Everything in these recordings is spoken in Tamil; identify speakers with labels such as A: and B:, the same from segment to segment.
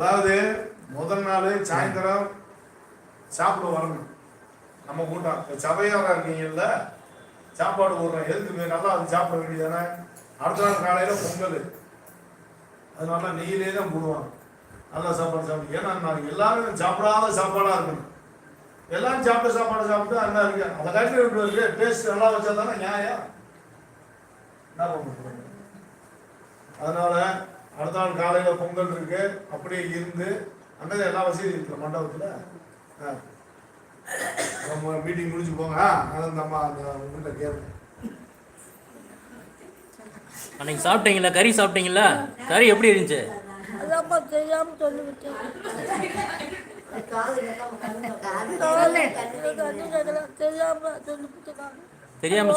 A: அதாவது முதல் நாள் சாயந்தரம் சாப்பிட வரணும். நம்ம கூட்டம். இப்ப சபையாரா இருக்கீங்கல்ல சாப்பாடு போடுறோம். ஹெல்த்துக்கு நல்லா அது சாப்பிட வேண்டியதானே அடுத்த நாள் காலையில் பொங்கல். அது நல்லா நெய்யிலே தான் போடுவாங்க. நல்லா சாப்பாடு சாப்பிடும் ஏன்னா நான் எல்லாரும் சாப்பிடாத சாப்பாடாக இருக்கணும். எல்லாரும் சாப்பிட்ட சாப்பாடு சாப்பிட்டு அண்ணா இருக்கு அதை காட்டி டேஸ்ட் நல்லா வச்சா தானே நியாயம். என்ன பண்ண அதனால அடுத்த நாள் காலையில பொங்கல் இருக்கு அப்படியே இருந்து அங்கே எல்லா வசதியும் இருக்கு மண்டபத்துல. ஆ. நம்ம மீட்டிங் முடிச்சு போங்க. அது நம்ம அந்த உங்ககிட்ட கேட்போம்
B: அன்னைக்கு சாப்பிட்டீங்களா கறி சாப்பிட்டீங்களா கறி எப்படி இருந்துச்சு?
C: தெரியாம தெரியாம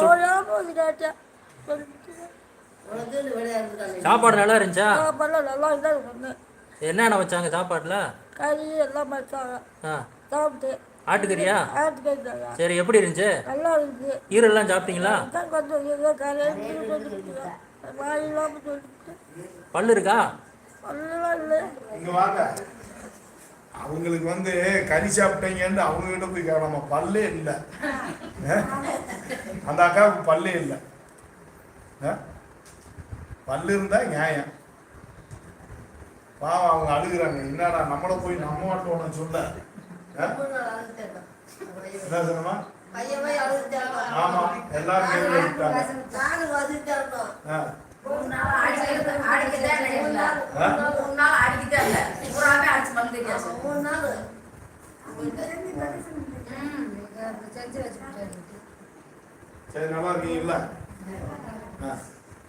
B: சாப்பாடு நல்லா இருந்துச்சா?
C: சாப்பாடுலாம் நல்லா சொன்னேன்
B: என்னென்ன வச்சாங்க சாப்பாடுல?
C: கறி எல்லாம் வச்சாங்க.
B: ஆ.
C: சாப்பிட்டு.
B: ஆட்டுக்கறியா? சரி எப்படி இருந்துச்சு?
C: நல்லா இருந்துச்சு.
B: ஈரெல்லாம் சாப்பிட்டீங்களா? பல்லு இருக்கா?
C: ஒன்றும் இல்லை.
A: இங்க வாங்க. அவங்களுக்கு வந்து கறி சாப்பிட்டீங்கன்னு அவங்க கிட்ட போய் கேட்கலாமா. பல்லே இல்லை. அந்த அக்காவுக்கு பல்லே இல்லை. ஆ? பல்லு இருந்தா நியாயம். பாவம் அவங்க அழுகுறாங்க. என்னடா நம்மளை போய் நம்ம மட்டும் சொல்ல? என்ன சொன்னமா ஆமா எல்லாரும் சரி நல்லா இருக்கீங்களா?